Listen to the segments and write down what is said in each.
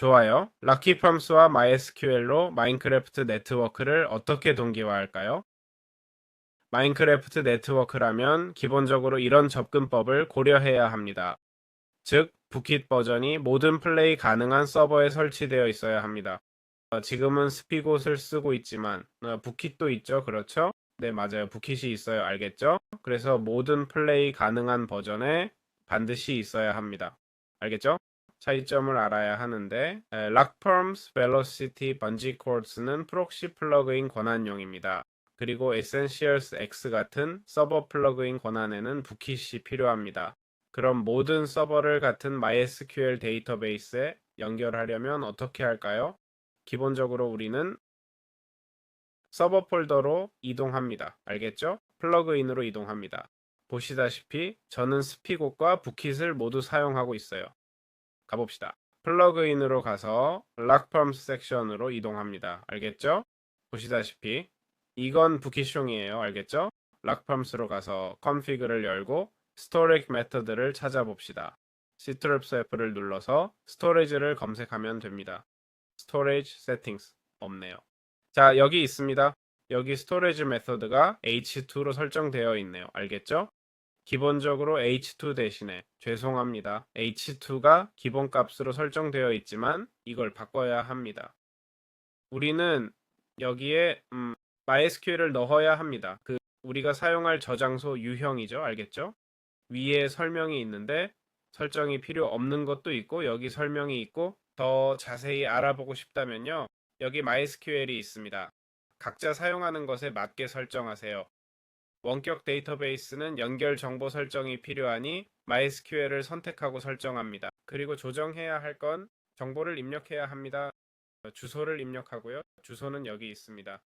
좋아요. 락키펌스와 MySQL로 마인크래프트 네트워크를 어떻게 동기화할까요? 마인크래프트 네트워크라면 기본적으로 이런 접근법을 고려해야 합니다. 즉, 부킷 버전이 모든 플레이 가능한 서버에 설치되어 있어야 합니다. 어, 지금은 스피곳을 쓰고 있지만 어, 부킷도 있죠. 그렇죠? 네, 맞아요. 부킷이 있어요. 알겠죠? 그래서 모든 플레이 가능한 버전에 반드시 있어야 합니다. 알겠죠? 차이점을 알아야 하는데 락펌스 벨로시티 번지 코드스는 프록시 플러그인 권한용입니다. 그리고 Essentials X 같은 서버 플러그인 권한에는 부킷이 필요합니다. 그럼 모든 서버를 같은 MySQL 데이터베이스에 연결하려면 어떻게 할까요? 기본적으로 우리는 서버 폴더로 이동합니다. 알겠죠? 플러그인으로 이동합니다. 보시다시피 저는 스피곳과 부킷을 모두 사용하고 있어요. 가봅시다. 플러그인으로 가서 락펌스 섹션으로 이동합니다. 알겠죠? 보시다시피 이건 부킷숑이에요. 알겠죠? 락펌스로 가서 config를 열고 스토리지 메터드를 찾아봅시다. 시트럽스 F를 눌러서 스토리지를 검색하면 됩니다. 스토리지 세팅스 없네요. 자, 여기 있습니다. 여기 스토리지 메서드가 h2로 설정되어 있네요. 알겠죠? 기본적으로 h2 대신에 죄송합니다. h2가 기본값으로 설정되어 있지만 이걸 바꿔야 합니다. 우리는 여기에 음, MySQL을 넣어야 합니다. 그 우리가 사용할 저장소 유형이죠. 알겠죠? 위에 설명이 있는데 설정이 필요 없는 것도 있고 여기 설명이 있고 더 자세히 알아보고 싶다면요. 여기 MySQL이 있습니다. 각자 사용하는 것에 맞게 설정하세요. 원격 데이터베이스는 연결 정보 설정이 필요하니 MySQL을 선택하고 설정합니다. 그리고 조정해야 할 건 정보를 입력해야 합니다. 주소를 입력하고요. 주소는 여기 있습니다.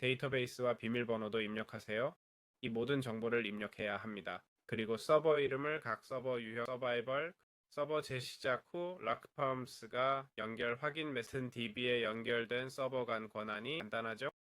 데이터베이스와 비밀번호도 입력하세요. 이 모든 정보를 입력해야 합니다. 그리고 서버 이름을 각 서버 유형 서바이벌 서버 재시작 후 락펌스가 연결 확인 메슨 DB에 연결된 서버 간 권한이 간단하죠?